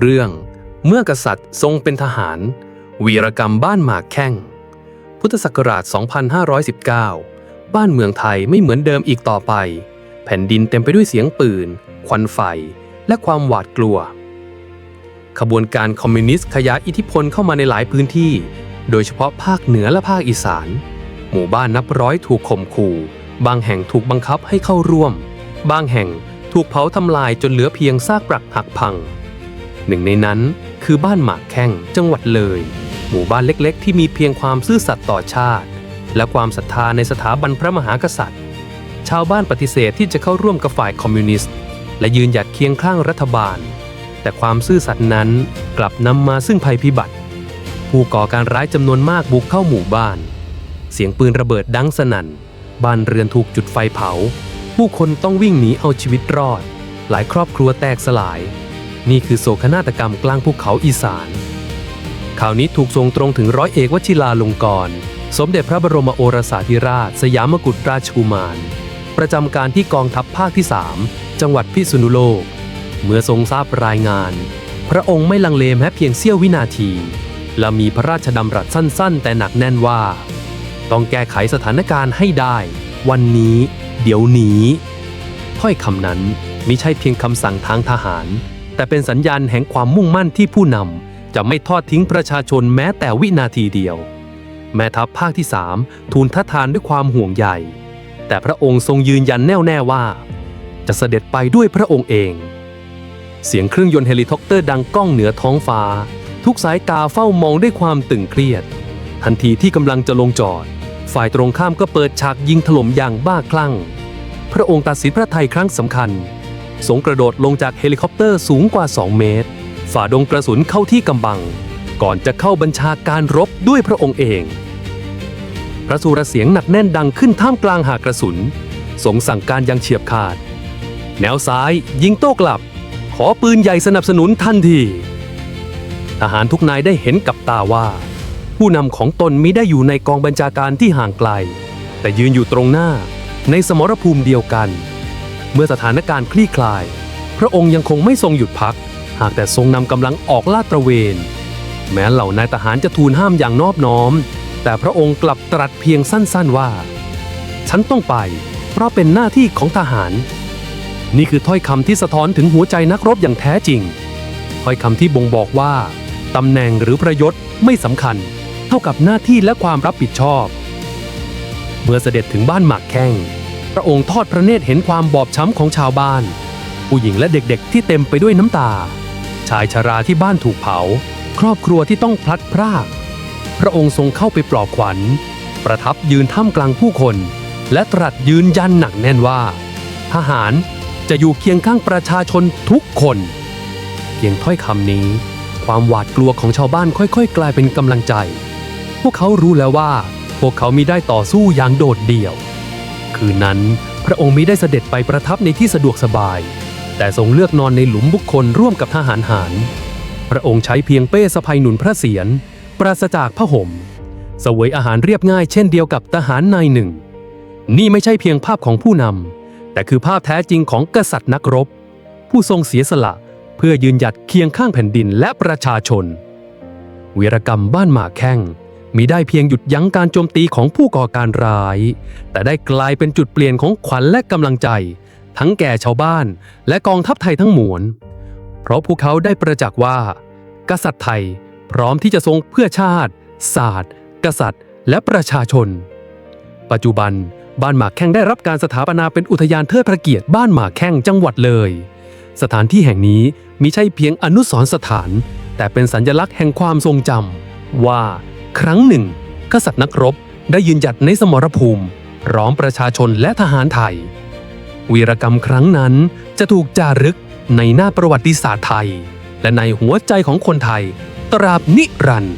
เรื่องเมื่อกษัตริย์ทรงเป็นทหาร วีรกรรมบ้านหมากแข้ง พุทธศักราช 2519 บ้านเมืองไทยไม่เหมือนเดิมอีกต่อไป แผ่นดินเต็มไปด้วยเสียงปืน ควันไฟ และความหวาดกลัว ขบวนการคอมมิวนิสต์ขยายอิทธิพลเข้ามาในหลายพื้นที่ โดยเฉพาะภาคเหนือและภาคอีสาน หมู่บ้านนับร้อยถูกข่มขู่ บางแห่งถูกบังคับให้เข้าร่วม บางแห่งถูกเผาทำลายจนเหลือเพียงซากปรักหักพัง หนึ่งในนั้นคือบ้านหมากแข้งจังหวัดเลย หมู่บ้านเล็กๆ ที่มีเพียงความซื่อสัตย์ต่อชาติ และความศรัทธาในสถาบันพระมหากษัตริย์ ชาวบ้านปฏิเสธที่จะเข้าร่วมกับฝ่ายคอมมิวนิสต์ และยืนหยัดเคียงข้างรัฐบาล แต่ความซื่อสัตย์นั้นกลับนำมาซึ่งภัยพิบัติ ผู้ก่อการร้ายจำนวนมากบุกเข้าหมู่บ้าน เสียงปืนระเบิดดังสนั่น บ้านเรือนถูกจุดไฟเผา ผู้คนต้องวิ่งหนีเอาชีวิตรอด หลายครอบครัวแตกสลาย นี่คือโศกนาฏกรรมกลางภูเขาอีสาน ข่าวนี้ถูกส่งตรงถึงร้อยเอกวชิราลงกรณ์สมเด็จพระบรมโอรสาธิราช สยามกุฎราชกุมาร ประจำการที่กองทัพภาคที่ 3 จังหวัดพิษณุโลก เมื่อทรงทราบรายงาน พระองค์ไม่ลังเลแม้เพียงเสี้ยววินาที และมีพระราชดำรัสสั้น ๆ แต่หนักแน่นว่า ต้องแก้ไขสถานการณ์ให้ได้ วันนี้ เดี๋ยวนี้ถ้อยคำนั้นมิใช่เพียงคำสั่งทางทหาร แต่เป็นสัญญาณแห่งความมุ่งมั่นที่ผู้นำจะไม่ทอดทิ้งประชาชนแม้แต่วินาทีเดียว แม่ทัพภาคที่สามทูลทัดทานด้วยความห่วงใยแต่พระองค์ทรงยืนยันแน่วแน่ว่า จะเสด็จไปด้วยพระองค์เอง เสียงเครื่องยนต์เฮลิคอปเตอร์ดังก้องเหนือท้องฟ้า ทุกสายตาเฝ้ามองด้วยความตึงเครียด ทันทีที่กำลังจะลงจอด ฝ่ายตรงข้ามก็เปิดฉากยิงถล่มอย่างบ้าคลั่ง พระองค์ตัดสินพระไทยครั้งสำคัญ ทรงกระโดดลงจากเฮลิคอปเตอร์สูงกว่า 2 เมตร ฝ่าดงกระสุนเข้าที่กำบัง ก่อนจะเข้าบัญชาการรบด้วยพระองค์เอง พระสุรเสียงหนักแน่นดังขึ้นท่ามกลางหากระสุนทรงสั่งการยังเฉียบขาด แนวซ้ายยิงโต้กลับ ขอปืนใหญ่สนับสนุนทันที ทหารทุกนายได้เห็นกับตาว่า ผู้นำของตนมิได้อยู่ในกองบัญชาการที่ห่างไกล แต่ยืนอยู่ตรงหน้าในสมรภูมิเดียวกัน เมื่อสถานการณ์คลี่คลาย พระองค์ยังคงไม่ทรงหยุดพัก หากแต่ทรงนำกำลังออกลาดตระเวน แม้เหล่านายทหารจะทูลห้ามอย่างนอบน้อม แต่พระองค์กลับตรัสเพียงสั้นๆว่า ฉันต้องไป เพราะเป็นหน้าที่ของทหาร นี่คือถ้อยคำที่สะท้อนถึงหัวใจนักรบอย่างแท้จริง ถ้อยคำที่บ่งบอกว่าตำแหน่งหรือประยศไม่สำคัญ เท่ากับหน้าที่และความรับผิดชอบ เมื่อเสด็จถึงบ้านหมากแข้ง พระองค์ทอดพระเนตรเห็นความบอบช้ำของชาวบ้าน ผู้หญิงและเด็กๆ ที่เต็มไปด้วยน้ำตา ชายชราที่บ้านถูกเผา ครอบครัวที่ต้องพลัดพราก พระองค์ทรงเข้าไปปลอบขวัญ ประทับยืนท่ามกลางผู้คน และตรัสยืนยันหนักแน่นว่า ทหารจะอยู่เคียงข้างประชาชนทุกคน เพียงถ้อยคำนี้ ความหวาดกลัวของชาวบ้านค่อยๆ กลายเป็นกำลังใจ พวกเขารู้แล้วว่า พวกเขามีได้ต่อสู้อย่างโดดเดี่ยว คืนนั้น พระองค์มิได้เสด็จไปประทับในที่สะดวกสบาย แต่ทรงเลือกนอนในหลุมบุคคลร่วมกับทหารหารพระองค์ใช้เพียงเป้สะพายหนุนพระเศียรปราศจากผ้าห่มเสวยอาหารเรียบง่ายเช่นเดียวกับทหารนายหนึ่ง นี่ไม่ใช่เพียงภาพของผู้นำ แต่คือภาพแท้จริงของกษัตริย์นักรบ ผู้ทรงเสียสละเพื่อยืนหยัดเคียงข้างแผ่นดินและประชาชน วีรกรรมบ้านหมาแข้ง มีได้เพียงหยุดยั้งการโจมตีของผู้ก่อการร้าย แต่ได้กลายเป็นจุดเปลี่ยนของขวัญและกำลังใจ ทั้งแก่ชาวบ้านและกองทัพไทยทั้งมวล เพราะพวกเขาได้ประจักษ์ว่า กษัตริย์ไทยพร้อมที่จะทรงเพื่อชาติ ศาสตร์ กษัตริย์ และประชาชน ปัจจุบันบ้านหมากแข้งได้รับการสถาปนาเป็นอุทยานเทิดพระเกียรติบ้านหมากแข้งจังหวัดเลย สถานที่แห่งนี้มิใช่เพียงอนุสรณ์สถาน แต่เป็นสัญลักษณ์แห่งความทรงจำว่า ครั้งหนึ่ง กษัตริย์นักรบได้ยืนหยัดในสมรภูมิร้อมประชาชนและทหารไทย วีรกรรมครั้งนั้นจะถูกจารึกในหน้าประวัติศาสตร์ไทย และในหัวใจของคนไทย ตราบนิรันดร์